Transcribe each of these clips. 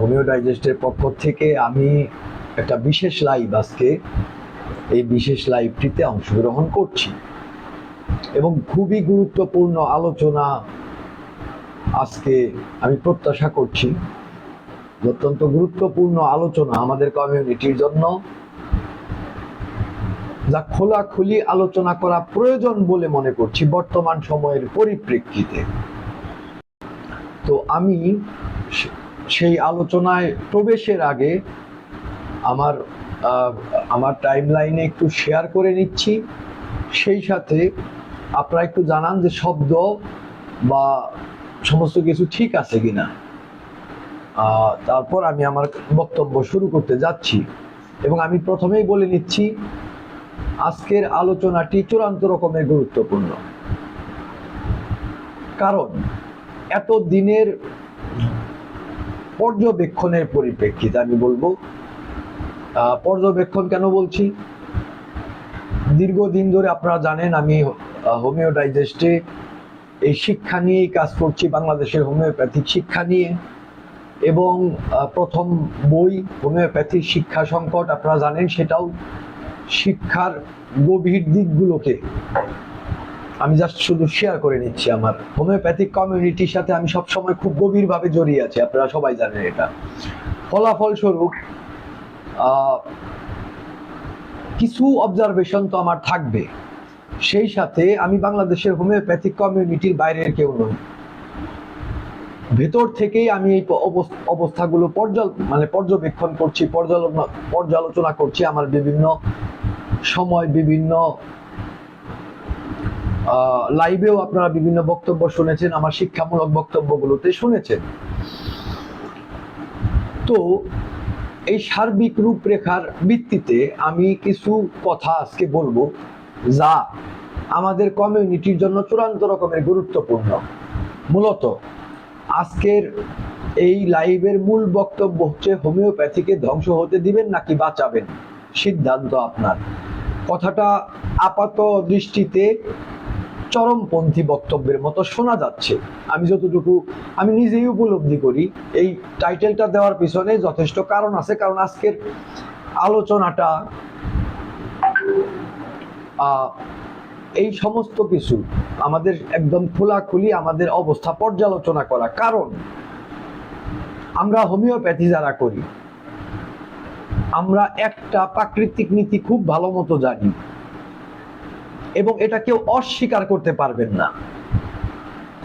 Homeo ডাইজেস্টের পক্ষ থেকে আমি একটা বিশেষ লাইভ আজকে, এই বিশেষ লাইভটিতে অংশগ্রহণ করছি। এবং খুবই গুরুত্বপূর্ণ আলোচনা আজকে আমি প্রত্যাশা করছি। অত্যন্ত গুরুত্বপূর্ণ আলোচনা আমাদের কমিউনিটির জন্য, যা খোলাখুলি আলোচনা করা প্রয়োজন বলে মনে করছি বর্তমান সময়ের পরিপ্রেক্ষিতে। তো আমি সেই আলোচনায় প্রবেশের আগে আমার আমার টাইম লাইনে একটু শেয়ার করে নিচ্ছি। সেই সাথে আপনারা একটু জানান যে শব্দ বা সমস্ত কিছু ঠিক আছে কিনা। তারপর আমি আমার বক্তব্য শুরু করতে যাচ্ছি এবং আমি প্রথমেই বলে নিচ্ছি, আজকের আলোচনাটি চূড়ান্ত রকমের গুরুত্বপূর্ণ। কারণ এত দিনের পর্যবেক্ষণের পরিপ্রেক্ষিতে আমি বলব পর্যবেক্ষণ কেন বলছি? দীর্ঘদিন ধরে আপনারা জানেন আমি হোমিও ডাইজেস্টে এই শিক্ষা নিয়েই কাজ করছি, বাংলাদেশের হোমিওপ্যাথিক শিক্ষা নিয়ে। এবং প্রথম বই হোমিওপ্যাথিক শিক্ষা সংকট, আপনারা জানেন সেটাও শিক্ষার গভীর দিকগুলোকে আমি জাস্ট শুধু শেয়ার করে নিচ্ছি আমার হোমিওপ্যাথিক কমিউনিটির সাথে আমি সবসময় খুব গভীরভাবে জড়িয়ে আছি, আপনারা সবাই জানেন এটা। ফলাফল স্বরূপ কিছু অবজারভেশন তো আমার থাকবে। সেই সাথে আমি বাংলাদেশের হোমিওপ্যাথিক কমিউনিটির বাইরের কেউ নই। ভেতর থেকেই আমি এই অবস্থাগুলো পর্যাল মানে পর্যবেক্ষণ করছি, পর্যালোচনা পর্যালোচনা করছি আমার বিভিন্ন সময় বিভিন্ন লাইভেও আপনারা বিভিন্ন বক্তব্য শুনেছেন, আমার শিক্ষামূলক বক্তব্যগুলোতে শুনেছেন। তো এই সার্বিক রূপরেখার ভিত্তিতে আমি কিছু কথা আজকে বলব যা আমাদের কমিউনিটির জন্য চূড়ান্ত রকমের গুরুত্বপূর্ণ। মূলত আজকের এই লাইভের মূল বক্তব্য হচ্ছে, হোমিওপ্যাথিকে ধ্বংস হতে দিবেন নাকি বাঁচাবেন? সিদ্ধান্ত আপনার। কথাটা আপাত দৃষ্টিতে চরমপন্থী বক্তব্যের মতো শোনা যাচ্ছে। আমি যতটুকু, আমি নিজেই উপলব্ধি করি, এই টাইটেলটা দেওয়ার পিছনে যথেষ্ট কারণ আছে, কারণ আজকের আলোচনাটা এই সমস্ত কিছু আমাদের একদম খোলাখুলি আমাদের অবস্থা পর্যালোচনা করা। কারণ আমরা হোমিওপ্যাথি যারা করি, আমরা একটা প্রাকৃতিক নীতি খুব ভালো মতো জানি। এবং এটা কেউ অস্বীকার করতে পারবেন না।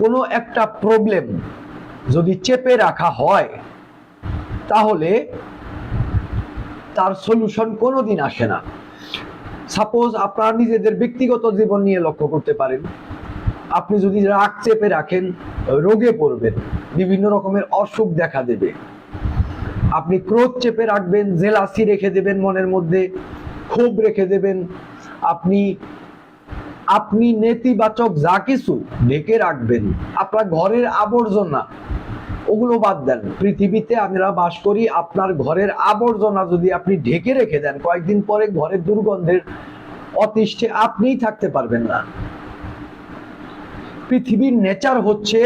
কোনো একটা প্রবলেম যদি চেপে রাখা হয়, তাহলে তার সলিউশন কোনোদিন আসে না। সাপোজ আপনারা নিজেদের ব্যক্তিগত জীবন নিয়ে লক্ষ্য করতে পারেন। আপনি যদি রাগ চেপে রাখেন, রোগে পড়বেন, বিভিন্ন রকমের অসুখ দেখা দেবে। আপনি ক্রোধ চেপে রাখবেন, জেলাসি রেখে দেবেন মনের মধ্যে, ক্ষোভ রেখে দেবেন। আপনি আপনি নেতিবাচক যা কিছু ঢেকে রাখবেন, আপনার ঘরের আবর্জনা, ওগুলো বাদ দেন। পৃথিবীতে আমরা বাস করি, আপনার ঘরের আবর্জনা যদি আপনি ঢেকে রেখে দেন, কয়েকদিন পরে ঘরের দুর্গন্ধের অতিষ্ঠে আপনিই থাকতে পারবেন না। পৃথিবীর নেচার হচ্ছে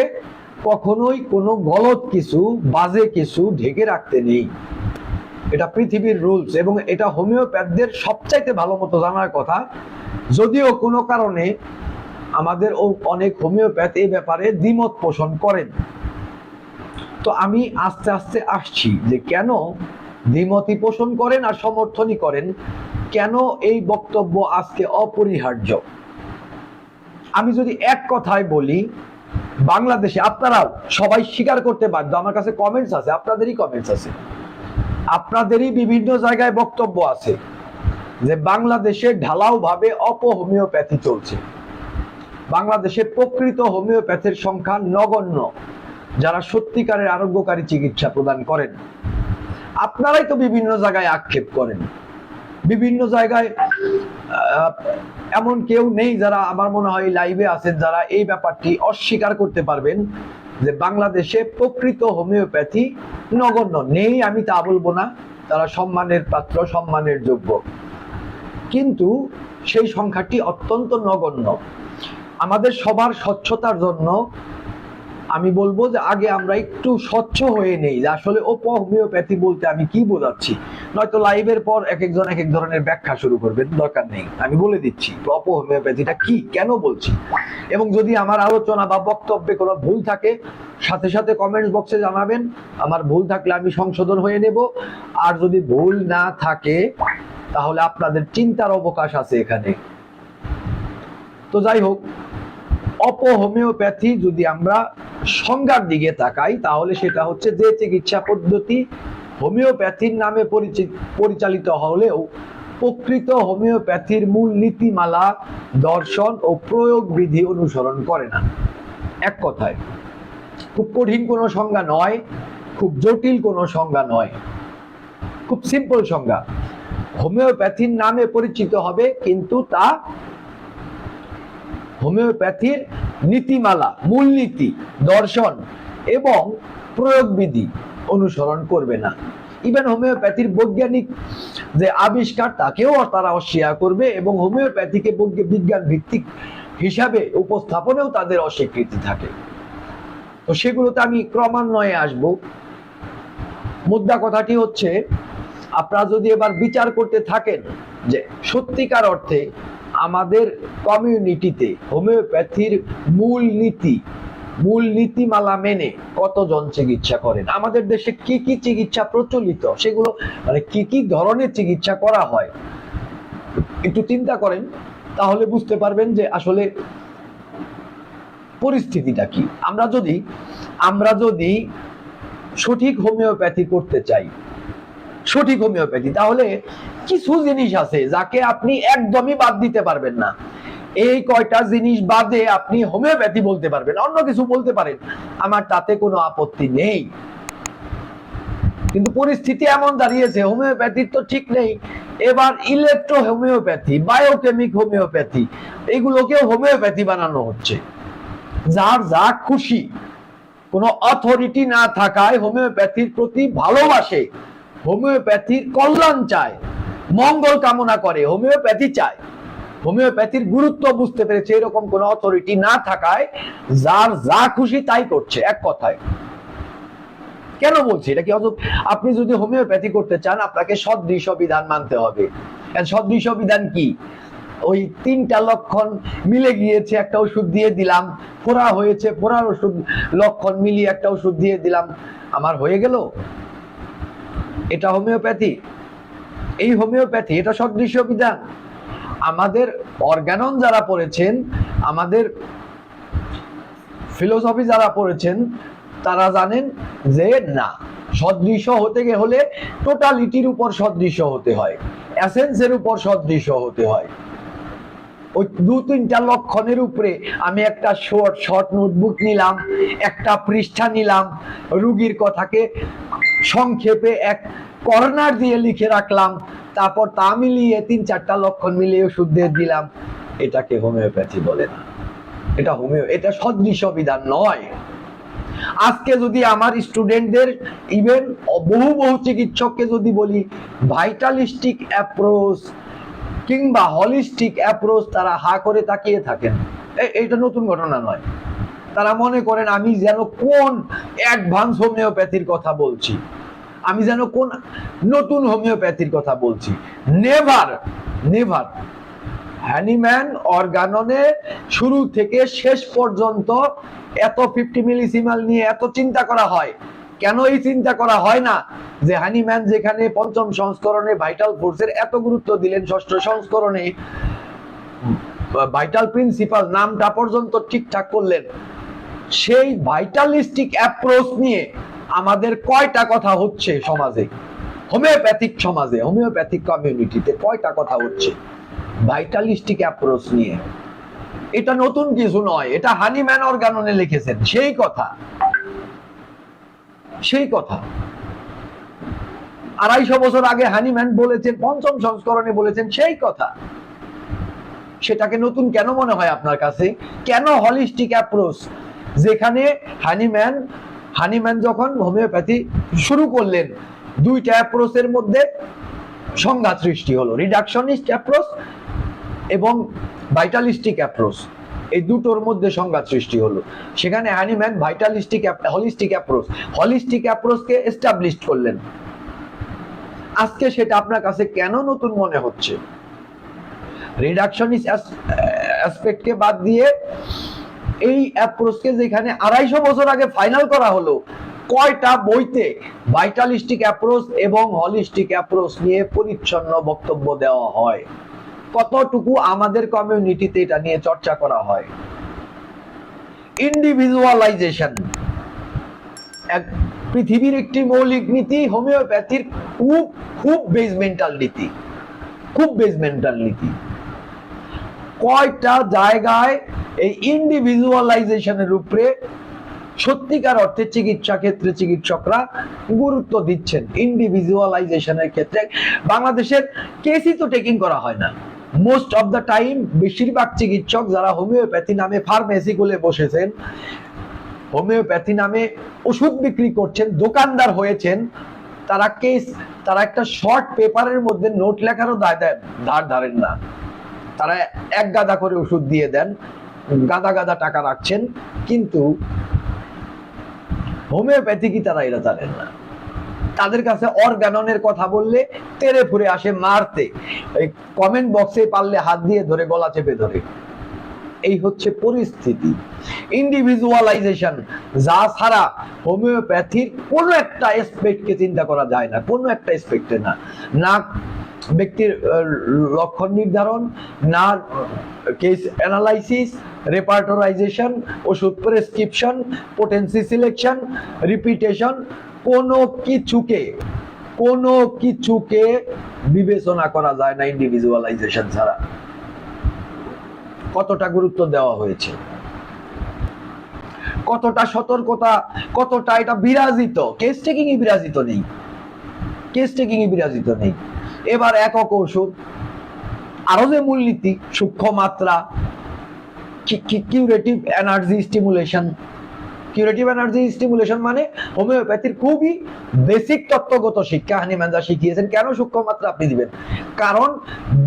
কখনোই কোনো গলত কিছু, বাজে কিছু ঢেকে রাখতে নেই। এটা পৃথিবীর রুলস এবং এটা হোমিওপ্যাথদের সবচাইতে ভালো মতো জানার কথা। যদিও কোনো কারণে আমাদের অনেক হোমিওপ্যাথ এই ব্যাপারে দ্বিমত পোষণ করেন। তো আমি আস্তে আস্তে আসছি যে কেন দ্বিমতি পোষণ করেন আর সমর্থনই করেন? কেন এই বক্তব্য আজকে অপরিহার্য? আমি যদি এক কথায় বলি, বাংলাদেশে আপনারাও সবাই স্বীকার করতে বাধ্য, আমার কাছে কমেন্টস আছে, আপনাদেরই কমেন্টস আছে। আপনাদেরই বিভিন্ন জায়গায় বক্তব্য আছে। যে বাংলাদেশে ঢালাও ভাবে অপহোমিওপ্যাথি চলছে। বাংলাদেশে প্রকৃত হোমিওপ্যাথির সংখ্যা নগণ্য, যারা সত্যিকারের আরোগ্যকারী চিকিৎসা প্রদান করেন। আপনারাই তো বিভিন্ন জায়গায় আক্ষেপ করেন। বিভিন্ন জায়গায় এমন কেউ নেই যারা আমার মনে হয় লাইভে আছেন, যারা এই ব্যাপারটি অস্বীকার করতে পারবেন যে বাংলাদেশে প্রকৃত হোমিওপ্যাথি নগণ্য। নেই আমি তা বলব না, তারা সম্মানের পাত্র, সম্মানের যোগ্য। কিন্তু সেই সংখ্যাটি অত্যন্ত নগণ্য। আমাদের সবার স্বচ্ছতার জন্য আমি বলব যে আগে আমরা একটু স্বচ্ছ হয়ে নেই, যে আসলে হোমিওপ্যাথি বলতে আমি কি বোঝাচ্ছি? নয়তো লাইভের পর এক একজন এক এক ধরনের ব্যাখ্যা শুরু করবে, দরকার নেই। আমি বলে দিচ্ছি হোমিওপ্যাথিটা কি? কেন বলছি? এবং যদি আমার আলোচনা বা বক্তব্যে কোনো ভুল থাকে, সাথে সাথে কমেন্টস বক্সে জানাবেন। আমার ভুল থাকলে আমি সংশোধন হয়ে নেব। আর যদি ভুল না থাকে তাহলে আপনাদের চিন্তার অবকাশ আছে এখানে। তো যাই হোক অপ হোমিওপ্যাথি যদি আমরা সংজ্ঞার দিকে তাকাই, তাহলে সেটা হচ্ছে যে চিকিৎসা পদ্ধতি হোমিওপ্যাথির নামে পরিচালিত হলেও প্রকৃত হোমিওপ্যাথির মূল নীতিমালা, দর্শন ও প্রয়োগ বিধি অনুসরণ করে না। এক কথায়, খুব কঠিন কোনো সংজ্ঞা নয়, খুব জটিল কোনো সংজ্ঞা নয়। খুব সিম্পল সংজ্ঞা। হোমিওপ্যাথির নামে পরিচিত হবে, কিন্তু তা হোমিওপ্যাথির নীতিমালা, মূলনীতি, দর্শন এবং প্রয়োগবিধি অনুসরণ করবে না। ইভেন হোমিওপ্যাথির বৈজ্ঞানিক যে আবিষ্কার, তাকেও তারা অস্বীকার করবে এবং হোমিওপ্যাথিকে বিজ্ঞান ভিত্তিক হিসাবে উপস্থাপনেও তাদের অস্বীকৃতি থাকে। তো সেগুলোতে আমি ক্রমান্বয়ে আসব। মুদ্রা কথাটি হচ্ছে আপনারা যদি এবার বিচার করতে থাকেন যে সত্যিকার অর্থে আমাদের কমিউনিটিতে হোমিওপ্যাথির মূল নীতি, মূল নীতিমালা মেনে কতজন চিকিৎসা করেন? আমাদের দেশে কি কি চিকিৎসা প্রচলিত? সেগুলো মানে কি কি ধরনের চিকিৎসা করা হয়? একটু চিন্তা করেন, তাহলে বুঝতে পারবেন যে আসলে পরিস্থিতিটা কি। আমরা যদি আমরা যদি সঠিক হোমিওপ্যাথি করতে চাই সঠিক হোমিওপ্যাথি। তাহলে কিছু জিনিস আছে যাকে আপনি একদমই বাদ দিতে পারবেন না। এই কয়টা জিনিস বাদে আপনি হোমিওপ্যাথি বলতে পারবেন, অন্য কিছু বলতে পারেন। আমার তাতে কোনো আপত্তি নেই। কিন্তু পরিস্থিতি এমন দাঁড়িয়েছে, হোমিওপ্যাথির তো ঠিক নেই। এবার ইলেকট্রো হোমিওপ্যাথি বায়োকেমিক হোমিওপ্যাথি, এগুলোকেও হোমিওপ্যাথি বানানো হচ্ছে। যার যা খুশি। কোনো অথরিটি না থাকায় হোমিওপ্যাথির প্রতি ভালোবাসে। হোমিওপ্যাথির কল্যাণ চায়, মঙ্গল কামনা করে, হোমিওপ্যাথি চায়। হোমিওপ্যাথির গুরুত্ব বুঝতে পেরেছে, এরকম কোন অথরিটি না থাকায় যার যা খুশি তাই করছে, এক কথায়। কেন বলছি? এটা কি আপনি যদি হোমিওপ্যাথি করতে চান, আপনাকে সদৃশ বিধান মানতে হবে। আর সদৃশ বিধান কি? ওই তিনটা লক্ষণ মিলে গিয়েছে, একটা ওষুধ দিয়ে দিলাম ফোড়া হয়েছে ফোড়ার ওষুধ লক্ষণ মিলিয়ে একটা ওষুধ দিয়ে দিলাম। আমার হয়ে গেল? এটা হোমিওপ্যাথি। এই হোমিওপ্যাথি, এটা সদৃশ বিধান। আমাদের অর্গানন যারা পড়েছেন, আমাদের ফিলোসফি যারা পড়েছেন, তারা জানেন যে না সদৃশ হতে হলে টোটালিটির উপর সদৃশ হতে হয় অ্যাসেন্সের উপর সদৃশ হতে হয়। ওই দু তিনটা লক্ষণের উপরে আমি একটা শর্ট শর্ট নোটবুক নিলাম, একটা পৃষ্ঠা নিলাম, রুগীর কথাকে সংক্ষেপে এক কর্নার দিয়ে লিখে রাখলাম, তারপর তা মিলিয়ে তিন চারটা লক্ষণ মিলিয়ে ওষুধ দিলাম। এটাকে হোমিওপ্যাথি বলে না। এটা হোমিও, এটা সদৃশ বিধান নয়। আজকে যদি আমার স্টুডেন্টদের ইভেন বহু বহু চিকিৎসককে যদি বলি, ভাইটালিস্টিক অ্যাপ্রোচ কিংবা হলিস্টিক অ্যাপ্রোচ তারা হা করে তাকিয়ে থাকেন। এ- এইটা নতুন ঘটনা নয়। তারা মনে করেন আমি যেন কোন অ্যাডভান্স হোমিওপ্যাথির কথা বলছি। আমি যেন কোন নতুন হোমিওপ্যাথির কথা বলছি। Never never. হ্যানিম্যান অর্গাননে শুরু থেকে শেষ পর্যন্ত এত ফিফটি মিলিসিমাল নিয়ে এত চিন্তা করা হয়। কেন এই চিন্তা করা হয় না? যে হানিম্যান যেখানে পঞ্চম সংস্করণে ভাইটাল ফোর্সের এত গুরুত্ব দিলেন, ষষ্ঠ সংস্করণে ভাইটাল প্রিন্সিপাল নামটা পর্যন্ত ঠিকঠাক করলেন। সেই ভাইটালিস্টিক অ্যাপ্রোচ নিয়ে আমাদের কয়টা কথা হচ্ছে সমাজে? হোমিওপ্যাথিক সমাজে, হোমিওপ্যাথিক কমিউনিটিতে কয়টা কথা হচ্ছে? ভাইটালিস্টিক অ্যাপ্রোচ নিয়ে। এটা নতুন কিছু নয়, এটা হানিম্যান অর্গাননে লিখেছেন, সেই কথা। সেই কথা। আড়াইশো বছর আগে হানিম্যান বলেছেন, পঞ্চম সংস্করণে বলেছেন, সেই কথা। সেটাকে নতুন কেন মনে হয় আপনার কাছে? কেন হলিস্টিক অ্যাপ্রোচ যেখানে হানিম্যান হানিম্যান যখন হোমিওপ্যাথি শুরু করলেন, দুইটা অ্যাপ্রোচের মধ্যে সংঘাত সৃষ্টি হলো। রিডাকশনিস্ট অ্যাপ্রোচ এবং ভাইটালিস্টিক অ্যাপ্রোচ। এই দুটোর মধ্যে সংঘাত সৃষ্টি হলো। সেখানে Hahnemann vitalistic holistic approach, holistic অ্যাপ্রোচকে establish করলেন। আজকে সেটা আপনার কাছে কেন নতুন মনে হচ্ছে? রিডাকশনিস্ট অ্যাসপেক্টকে বাদ দিয়ে এই অ্যাপ্রোচকে যেখানে আড়াইশো বছর আগে ফাইনাল করা হলো, কয়টা বইতে ভাইটালিস্টিক অ্যাপ্রোচ এবং হলিস্টিক অ্যাপ্রোচ নিয়ে পরিচ্ছন্ন বক্তব্য দেওয়া হয়? কতটুকু আমাদের কমিউনিটিতে এটা নিয়ে চর্চা করা হয়? ইন্ডিভিজুয়ালাইজেশন এক পৃথিবীর একটি মৌলিক নীতি, হোমিওপ্যাথির খুব খুব বেসমেন্টাল নীতি, খুব বেসমেন্টাল নীতি। কয়টা জায়গায় এই ইন্ডিভিজুয়ালাইজেশনের উপরে সত্যিকার অর্থে চিকিৎসা ক্ষেত্রে চিকিৎসকরা গুরুত্ব দিচ্ছেন ইন্ডিভিজুয়ালাইজেশনের ক্ষেত্রে। বাংলাদেশের কেসই তো টেকিং করা হয় না। মোস্ট অফ দ্য টাইম বেশিরভাগ চিকিৎসক যারা হোমিওপ্যাথি নামে ফার্মেসি খুলে বসেছেন হোমিওপ্যাথি নামে ওষুধ বিক্রি করছেন, দোকানদার হয়েছেন, তারা কেস, তারা একটা শর্ট পেপারের মধ্যে নোট লেখারও দায় দেন, ধার ধারেন না। তারা এক গাদা করে ওষুধ দিয়ে দেন গাদা গাদা টাকা রাখছেন, কিন্তু হোমিওপ্যাথি কি তারা এরা জানেন না। তাদের কাছে অর্গাননের কথা বললে তেরে ফুরে আসে মারতে। কমেন্ট বক্সে পারলে হাত দিয়ে ধরে, গলা চেপে ধরে। এই হচ্ছে পরিস্থিতি। ইন্ডিভিজুয়ালাইজেশন যা ছাড়া হোমিওপ্যাথির কোনো একটা এসপেক্টকে চিন্তা করা যায় না, কোনো একটা এসপেক্টে না। না ব্যক্তির লক্ষণ নির্ধারণ না কেস অ্যানালাইসিস রেপার্টরাইজেশন ওষুধ প্রেসক্রিপশন পোটেন্সি সিলেকশন রিপিটেশন কোনো কিছুকে কোনো কিছুকে বিবেচনা করা যায় না ইন্ডিভিজুয়ালাইজেশন ছাড়া। কতটা গুরুত্ব দেওয়া হয়েছে? কতটা সতর্কতা, কতটা এটা বিরাজিত? কেস টেকিং বিরাজিত নেই। কেস টেকিং বিরাজিত নেই। এবার একক ওষুধ। আরও যে মূলনীতি সূক্ষ্ম মাত্রা curative energy stimulation curative energy stimulation মানে হোমিওপ্যাথির খুবই বেসিক তত্ত্বগত শিক্ষা শিখিয়েছেন। কেন সূক্ষ্ম মাত্রা আপনি দিবেন? কারণ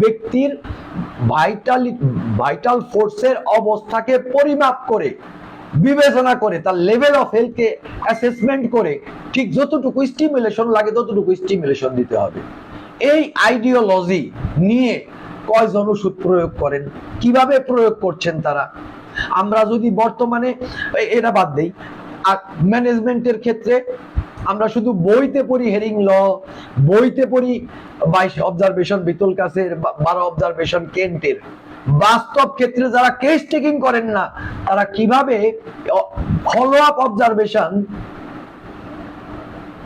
ব্যক্তির ভাইটাল ভাইটাল ফোর্সের অবস্থাকে পরিমাপ করে, বিবেচনা করে, তার লেভেল অফ হেলথকে অ্যাসেসমেন্ট করে, ঠিক যতটুকু স্টিমুলেশন লাগে ততটুকু স্টিমুলেশন দিতে হবে। এই আইডিওলজি নিয়ে কয়জন ওষুধ প্রয়োগ করেন? কীভাবে প্রয়োগ করছেন তারা? আমরা যদি বর্তমানে এটা বাদ দেই, আর ম্যানেজমেন্টের ক্ষেত্রে আমরা শুধু বইতে পড়ি হেরিং ল বইতে পড়ি বাইশ অবজারভেশন বিতুল কাছের বারো অবজারভেশন কেন্টের বাস্তব ক্ষেত্রে যারা কেস টেকিং করেন না, তারা কীভাবে ফলো আপ অবজারভেশন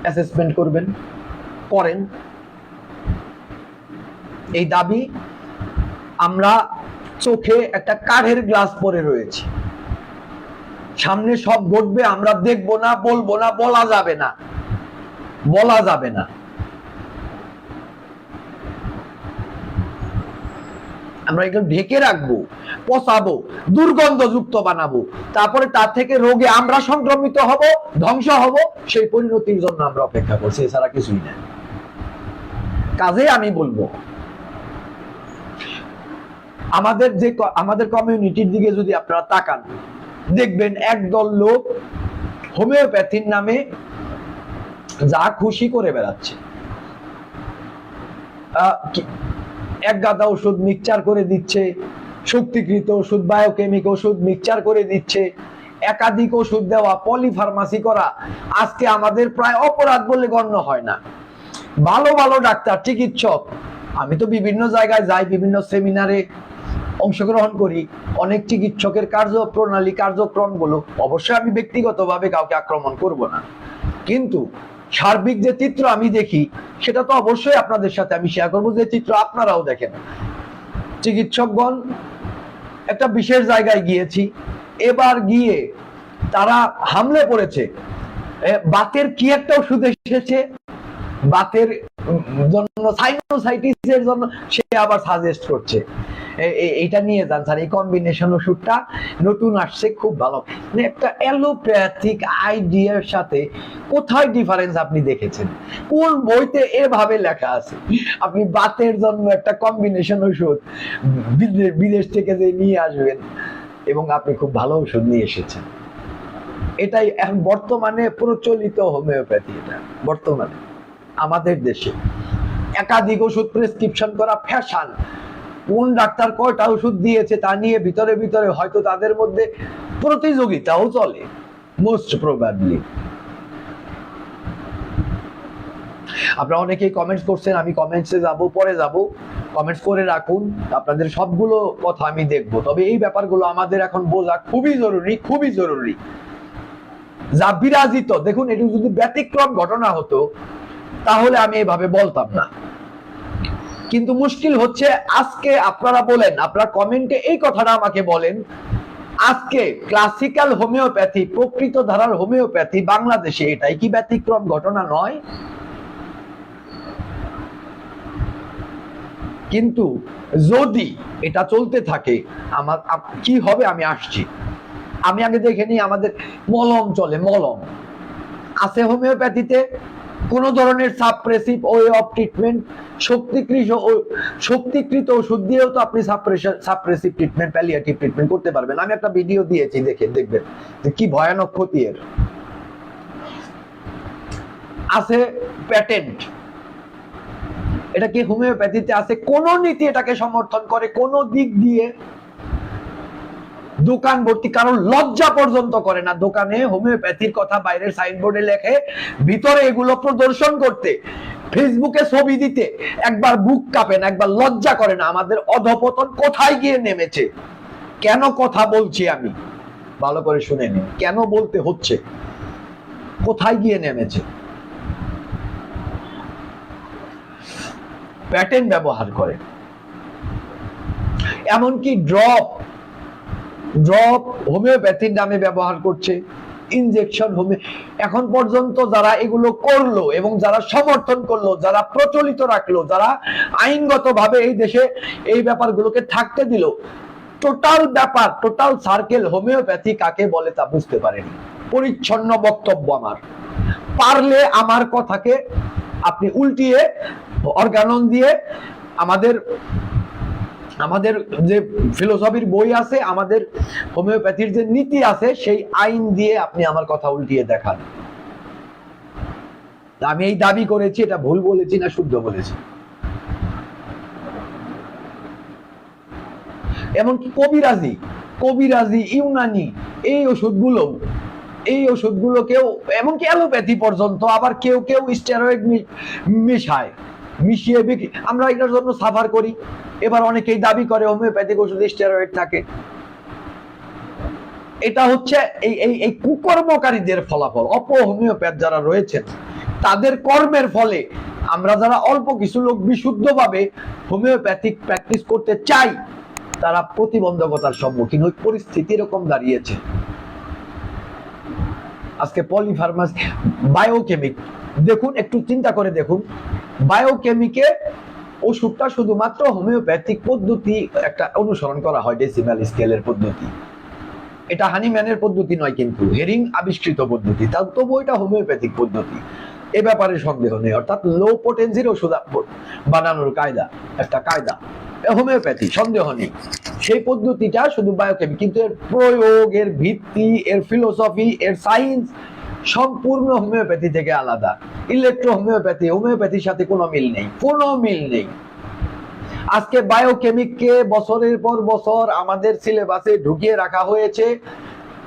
অ্যাসেসমেন্ট করবেন, করেন? এই দাবি আমরা চোখে একটা কাঠের গ্লাস পরে রয়েছে। সামনে সব ঘটবে, আমরা দেখব না, বলব না, বলা যাবে না। বলা যাবে না। আমরা এগুলো ঢেকে রাখব, পচাবো, দুর্গন্ধযুক্ত বানাবো। তারপরে তার থেকে রোগে আমরা সংক্রমিত হব, ধ্বংস হব, সেই পরিণতির জন্য আমরা অপেক্ষা করছি, এছাড়া কিছুই না। কাজে আমি বলব আমাদের যে আমাদের কমিউনিটির দিকে যদি আপনারা তাকান, দেখবেন একদল লোক হোমিওপ্যাথির নামে যা খুশি করে বেড়াচ্ছে। এক গাদা ওষুধ মিক্সচার করে দিচ্ছে, শক্তিকৃত ওষুধ বায়োকেমিক ওষুধ মিক্সচার করে দিচ্ছে, একাধিক ওষুধ দেওয়া পলিফার্মাসি করা, আজকে আমাদের প্রায় অপরাধ বলে গণ্য হয় না। ভালো ভালো ডাক্তার, চিকিৎসক। আমি তো বিভিন্ন জায়গায় যাই, বিভিন্ন সেমিনারে অংশগ্রহণ করি, অনেক চিকিৎসকের কার্যপ্রণালী কার্যক্রমগুলো, অবশ্যই আমি ব্যক্তিগতভাবে কাউকে আক্রমণ করব না। কিন্তু সার্বিক যে চিত্র আমি দেখি, সেটা তো অবশ্যই আপনাদের সাথে আমি শেয়ার করব, যে চিত্র আপনারাও দেখেন। চিকিৎসকগণ একটা বিশেষ জায়গায় গিয়েছি, এবার গিয়ে তারা হামলে পড়েছে। বাতের কি একটা ওষুধ এসেছে? বাতের জন্য সাইনোসাইটিসের জন্য সে আবার সাজেস্ট করছে। এ- এ- এইটা নিয়ে যান স্যার, এই কম্বিনেশন ওষুধটা নতুন আসছে, খুব ভালো। মানে একটা অ্যালোপ্যাথিক আইডিয়ার সাথে কোথায় ডিফারেন্স আপনি দেখেছেন? কোন বইতে এভাবে লেখা আছে? আপনি বাতের জন্য একটা কম্বিনেশন ওষুধ বিদেশ থেকে যে নিয়ে আসবেন, এবং আপনি খুব ভালো ওষুধ নিয়ে এসেছেন। এটাই এখন বর্তমানে প্রচলিত হোমিওপ্যাথি এটা, বর্তমানে। আমাদের দেশে একাধিক ওষুধ প্রেসক্রিপশন করা ফ্যাশন। কোন ডাক্তার কয়টা ওষুধ দিয়েছে তা নিয়ে ভিতরে ভিতরে হয়তো তাদের মধ্যে প্রতিযোগিতাও চলে মোস্ট প্রবাবলি আপনারা অনেকেই কমেন্টস করছেন, আমি কমেন্টসে যাব, পরে যাব। কমেন্টস করে রাখুন, আপনাদের সবগুলো কথা আমি দেখব। তবে এই ব্যাপারগুলো আমাদের এখন বোঝা খুবই জরুরি খুবই জরুরি। যা বিরাজিত, দেখুন, এটি যদি ব্যতিক্রম ঘটনা হতো, তাহলে আমি এভাবে বলতাম না। কিন্তু মুশকিল হচ্ছে আজকে আপনারা বলেন, আপনারা কমেন্টে এই কথাটা আমাকে বলেন, আজকে ক্লাসিক্যাল হোমিওপ্যাথি প্রকৃত ধারার হোমিওপ্যাথি বাংলাদেশে এটাই কি ব্যতিক্রম ঘটনা নয়? কিন্তু যদি এটা চলতে থাকে, আমার কি হবে আমি আসছি। আমি আগে দেখে নিই আমাদের মলম চলে, মলম। আছে হোমিওপ্যাথিতে কোন ধরনের সাপ্রেসিভ ওয়ে অফ ট্রিটমেন্ট শক্তিকৃত ওষুধ দিয়েও তো আপনি সাপ্রেসিভ ট্রিটমেন্ট প্যালিয়েটিভ ট্রিটমেন্ট করতে পারবেন। আমি একটা ভিডিও দিয়েছি, দেখে, দেখবেন কি ভয়ানক ক্ষতি এর। আছে প্যাটেন্ট এটা কি হোমিওপ্যাথিতে আছে? কোন নীতি এটাকে সমর্থন করে, কোন দিক দিয়ে দোকান ভর্তি কারণ লজ্জা পর্যন্ত করে না। দোকানে হোমিওপ্যাথির কথা বাইরের সাইনবোর্ডে লেখে, ভিতরে এগুলো প্রদর্শন করতে। ফেসবুকে ছবি দিতে। একবার বুক কাঁপে না একবার লজ্জা করে না আমাদের অধপতন কোথায় গিয়ে নেমেছে? কেন কথা বলছি আমি? ভালো করে শুনে নিন, কেন বলতে হচ্ছে? কোথায় গিয়ে নেমেছে? প্যাটার্ন ব্যবহার করে এমনকি ড্রপ ড্রপ হোমিওপ্যাথির নামে ব্যবহার করছে। ইনজেকশন হোমিও এখন পর্যন্ত যারা এগুলো করল এবং যারা সমর্থন করল, যারা প্রচলিত রাখল, যারা আইনগতভাবে এই দেশে এই ব্যাপারগুলোকে থাকতে দিল টোটাল ব্যাপার টোটাল সার্কেল হোমিওপ্যাথি কাকে বলে তা বুঝতে পারেনি। পরিচ্ছন্ন বক্তব্য আমার। পারলে আমার কথাকে আপনি উল্টিয়ে অর্গানন দিয়ে আমাদের আমাদের যে ফিলোসফির বই আছে, আমাদের হোমিওপ্যাথির যে নীতি আছে, সেই আইন দিয়ে আপনি আমার কথা উল্টিয়ে দেখান। আমি এই দাবি করেছি, এটা ভুল বলেছি না শুদ্ধ বলেছি। এমনকি কবিরাজি কবিরাজি, ইউনানি, এই ওষুধগুলো, এই ওষুধগুলোকেও এমনকি অ্যালোপ্যাথি পর্যন্ত আবার কেউ কেউ স্টেরয়েড মিশায়। মিশিয়ে বিক্রি আমরা এটার জন্য সাফার করি। এবার অনেকেই দাবি করে হোমিওপ্যাথিক ওষুধে স্টেরয়েড থাকে। এটা হচ্ছে এই এই এই কুকর্মকারীদের ফলাফল। অপ হোমিওপ্যাথ যারা রয়েছেন, তাদের কর্মের ফলে আমরা যারা অল্প কিছু লোক বিশুদ্ধভাবে হোমিওপ্যাথিক প্র্যাকটিস করতে চাই, তারা প্রতিবন্ধকতার সম্মুখীন ওই পরিস্থিতি এরকম দাঁড়িয়েছে। আজকে পলিফার্মাস বায়োকেমিক দেখুন, একটু চিন্তা করে দেখুন। বায়োকেমিকে ওষুধটা শুধুমাত্র হোমিওপ্যাথিক পদ্ধতি একটা অনুসরণ করা হয় ডেসিমাল স্কেলের পদ্ধতি। এটা হানিম্যানের পদ্ধতি নয় কিন্তু, হেরিং আবিষ্কৃত পদ্ধতি, তাও তবু এটা হোমিওপ্যাথিক পদ্ধতি। এ ব্যাপারে সন্দেহ নেই, অর্থাৎ লো পোটেন্সির ওষুধ বানানোর কায়দা, একটা কায়দা। হোমিওপ্যাথি, সন্দেহ নেই। সেই পদ্ধতিটা শুধু বায়োকেমিক কিন্তু এর প্রয়োগ এর ভিত্তি, এর ফিলোসফি এর সায়েন্স সম্পূর্ণ হোমিওপ্যাথি থেকে আলাদা। ইলেকট্রো হোমিওপ্যাথি, হোমিওপ্যাথির সাথে কোনো মিল নেই। কোনো মিল নেই। আজকে বায়োকেমিককে বছরের পর বছর আমাদের সিলেবাসে ঢুকিয়ে রাখা হয়েছে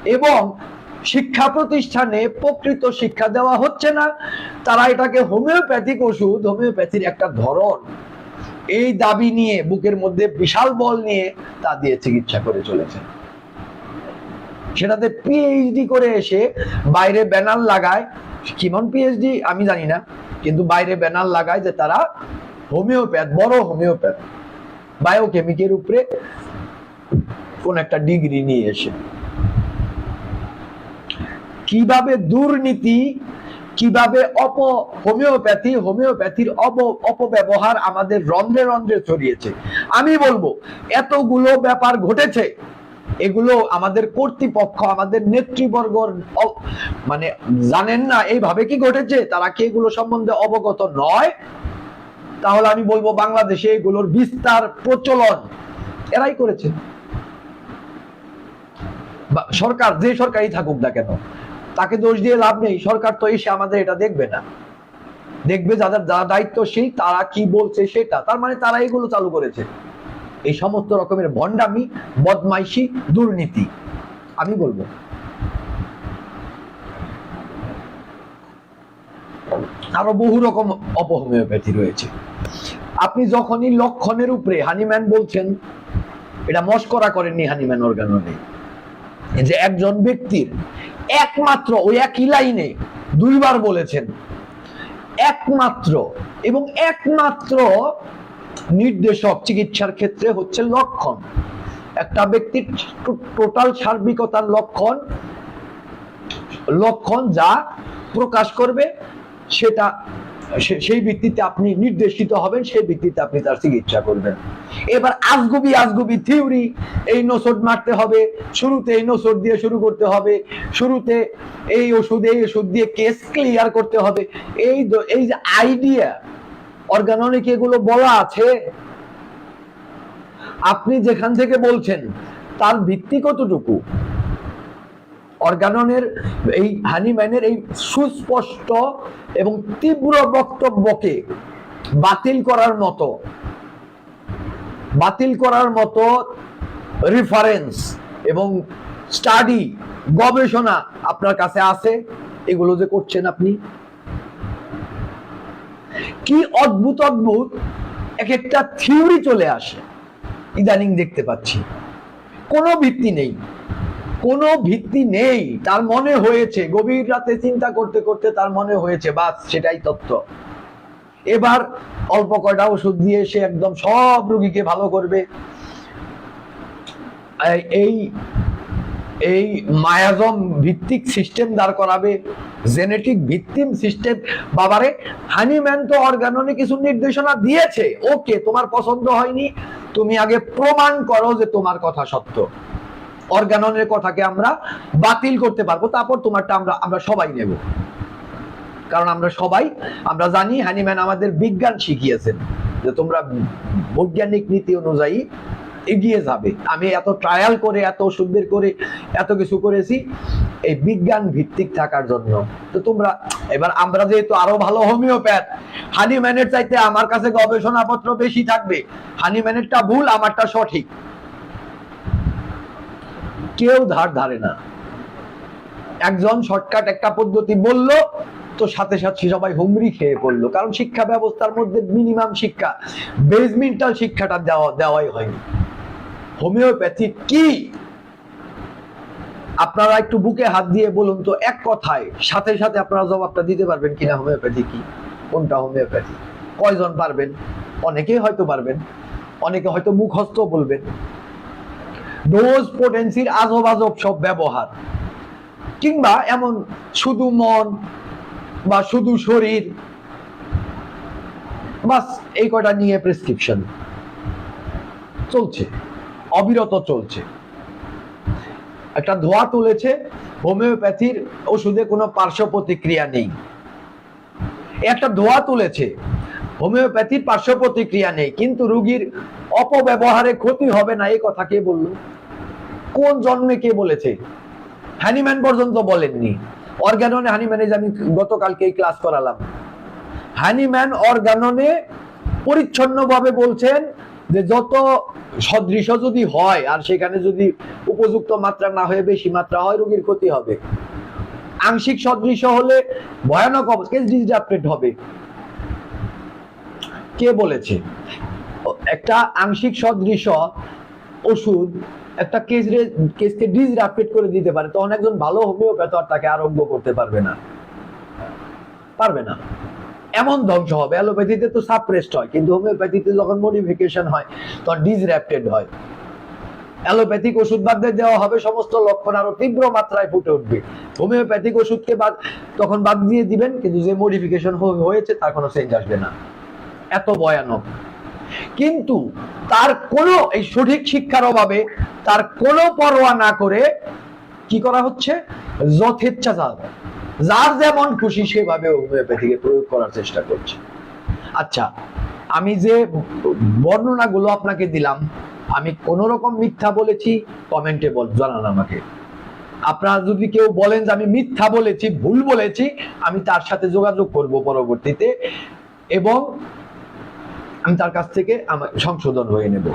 এবং শিক্ষা প্রতিষ্ঠানে প্রকৃত শিক্ষা দেওয়া হচ্ছে না। তারা এটাকে হোমিওপ্যাথিক ওষুধ, হোমিওপ্যাথির একটা ধরন। এই দাবি নিয়ে, বুকের মধ্যে বিশাল বল নিয়ে তা দিয়ে চিকিৎসা করে চলেছে। সেটাতে পিএইচডি করে এসে বাইরে ব্যানার লাগায়। কেমন পিএইচডি আমি জানি না। কিন্তু বাইরে ব্যানার লাগায় যে তারা হোমিওপ্যাথ, বড় হোমিওপ্যাথ। বায়োকেমিকের উপরে কোন একটা ডিগ্রি নিয়ে এসে। কীভাবে দুর্নীতি, কীভাবে অপ হোমিওপ্যাথি, হোমিওপ্যাথির অপ অপব্যবহার আমাদের রন্ধ্রে রন্ধ্রে ছড়িয়েছে। আমি বলব, এতগুলো ব্যাপার ঘটেছে। এগুলো আমাদের কর্তৃপক্ষ, আমাদের নেতৃবর্গর অ- মানে জানেন না এইভাবে কি ঘটেছে? তারা কি এগুলো সম্বন্ধে অবগত নয়? তাহলে আমি বলব বাংলাদেশে এগুলোর বিস্তার প্রচলন। এরাই করেছে। সরকার, যে সরকারই থাকুক না কেন, তাকে দোষ দিয়ে লাভ নেই। সরকার তো এসে আমাদের এটা দেখবে না। দেখবে যাদের, যারা দায়িত্বশীল, তারা কি বলছে সেটা। তার মানে তারা এগুলো চালু করেছে। এই সমস্ত রকমের ভণ্ডামি বদমাইশি, দুর্নীতি। আমি বলব। আরও বহু রকম অপহোমিওপ্যাথি রয়েছে। আপনি যখনই লক্ষণের উপরে হানিম্যান বলছেন, এটা মস্করা করেননি হানিম্যান অর্গাননে যে একজন ব্যক্তির একমাত্র, ওই একই লাইনে দুইবার বলেছেন, একমাত্র এবং একমাত্র নির্দেশক চিকিৎসার ক্ষেত্রে হচ্ছে লক্ষণ। একটা ব্যক্তির টোটাল সার্বিকতার লক্ষণ লক্ষণ যা প্রকাশ করবে, সেটা সেই ভিত্তিতে আপনি নির্দেশিত হবেন, সেই ভিত্তিতে আপনি তার চিকিৎসা করবেন। এবার আজগুবি আজগুবি থিওরি, এই নসট মারতে হবে, শুরুতে এই নসট দিয়ে শুরু করতে হবে, শুরুতে এই ওষুধ এই ওষুধ দিয়ে কেস ক্লিয়ার করতে হবে। এই এই যে আইডিয়া অর্গাননিক এগুলো বলা আছে। আপনি যেখান থেকে বলছেন, তার ভিত্তি কতটুকু? অর্গাননের এই হানিম্যানের এই সুস্পষ্ট এবং তীব্র বক্তব্যকে বাতিল করার মতো, বাতিল করার মতো রেফারেন্স এবং স্টাডি গবেষণা আপনার কাছে আছে? এগুলো যে করছেন আপনি কি অদ্ভুত অদ্ভুত। এক একটা থিওরি চলে আসে। ইদানিং দেখতে পাচ্ছি। কোনো ভিত্তি নেই। কোনো ভিত্তি নেই। তার মনে হয়েছে, গভীর রাতে চিন্তা করতে করতে তার মনে হয়েছে, বাস, সেটাই তত্ত্ব। এবার অল্প কয়টা ওষুধ দিয়ে সে একদম সব রোগীকে ভালো করবে। এই- এই মায়াজম ভিত্তিক সিস্টেম দাঁড় করাবে জেনেটিক ভিত্তিম সিস্টেম বাবারে হানিম্যান তো অর্গাননে কিছু নির্দেশনা দিয়েছে। ওকে, তোমার পছন্দ হয়নি। তুমি আগে প্রমাণ করো যে তোমার কথা সত্য। অর্গাননের কথাকে আমরা বাতিল করতে পারব। তারপর তোমারটা আমরা আমরা সবাই নেব। কারণ আমরা সবাই, আমরা জানি হানিম্যান আমাদের বিজ্ঞান শিখিয়েছেন যে তোমরা বৈজ্ঞানিক নীতি অনুযায়ী এগিয়ে যাবে। আমি এত ট্রায়াল করে, এত বের করে, এত কিছু করেছি, এই বিজ্ঞান ভিত্তিক থাকার জন্য। তো তোমরা, এবার আমরা যেহেতু আরও ভালো হোমিওপ্যাথ, হানিম্যানের চাইতে আমার কাছে গবেষণাপত্র বেশি থাকবে। হানিম্যানেরটা ভুল, আমারটা সঠিক। কেউ ধার ধারে না। একজন শর্টকাট একটা পদ্ধতি বলল, তো সাথে সাথে সবাই হুমড়ি খেয়ে পড়ল। কারণ শিক্ষা ব্যবস্থার মধ্যে মিনিমাম শিক্ষা বেসমেন্টাল শিক্ষাটা দেওয়া, দেওয়াই হয়নি। হোমিওপ্যাথি কি? আপনারা একটু বুকে হাত দিয়ে বলুন তো এক কথায়, সাথে সাথে আপনারা জবাবটা দিতে পারবেন কিনা হোমিওপ্যাথি কি? কোনটা হোমিওপ্যাথি? কয়জন পারবেন? অনেকেই হয়তো পারবেন, অনেকে হয়তো মুখস্থ বলবেন। ডোজ পোটেন্সির আজব আজব সব ব্যবহার। কিংবা এমন শুধু মন বা শুধু শরীর, বাস এই কটা নিয়ে প্রেসক্রিপশন। চলছে। অবিরত চলছে। একটা ধোয়া তুলেছে, হোমিওপ্যাথির ওষুধে কোনো পার্শ্ব প্রতিক্রিয়া নেই। একটা ধোয়া তুলেছে, হোমিওপ্যাথির পার্শ্ব প্রতিক্রিয়া নেই, কিন্তু রুগীর অপব্যবহারে ক্ষতি হবে না, এই কথা কে বলল? কোন জন্মে কে বলেছে? হ্যানিম্যান পর্যন্ত বলেননি। অর্গাননে হানিম্যানে যে আমি গতকালকে ক্লাস করালাম। হ্যানিম্যান অর্গাননে পরিচ্ছন্নভাবে বলছেন যে যত সদৃশ যদি হয়, আর সেখানে যদি উপযুক্ত মাত্রা না হয়ে বেশি মাত্রা হয়, রোগীর ক্ষতি হবে। আংশিক সদৃশ হলে ভয়ানক অবস্থা হবে। কে বলেছে? একটা আংশিক সদৃশ ওষুধ একটা কেস কেসকে ডিসরাপ্টেড করে দিতে পারে। তখন একজন ভালো হোমিওপ্যাথ আর তাকে আরোগ্য করতে পারবে না। পারবে না। এমন ধ্বংস হবে, অ্যালোপ্যাথিতে তো সাপ্রেসড হয়, কিন্তু হোমিওপ্যাথিতে যখন মডিফিকেশন হয়, তখন ডিসরাপ্টেড হয়। অ্যালোপ্যাথিক ওষুধ বাদ দিয়ে দেওয়া হবে, সমস্ত লক্ষণ আরও তীব্র মাত্রায় ফুটে উঠবে। হোমিওপ্যাথিক ওষুধকে বাদ, তখন বাদ দিয়ে দিবেন, কিন্তু যে মডিফিকেশন হয়েছে, তার কোনো চেঞ্জ আসবে না। এত ভয়ানক। কিন্তু তার কোনো, এই সঠিক শিক্ষার অভাবে তার কোনো পরোয়া না করে কি করা হচ্ছে? যথেচ্ছা যথেচ্ছাচার যার যেমন খুশি সেভাবে হোমিওপ্যাথিকে প্রয়োগ করার চেষ্টা করছে। আচ্ছা আমি যে বর্ণনাগুলো আপনাকে দিলাম, আমি কোন রকম মিথ্যা বলেছি, কমেন্টে বল জানান আমাকে। আপনারা যদি কেউ বলেন যে আমি মিথ্যা বলেছি, ভুল বলেছি, আমি তার সাথে যোগাযোগ করব পরবর্তীতে এবং আমি তার কাছ থেকে আমার সংশোধন হয়ে নেব।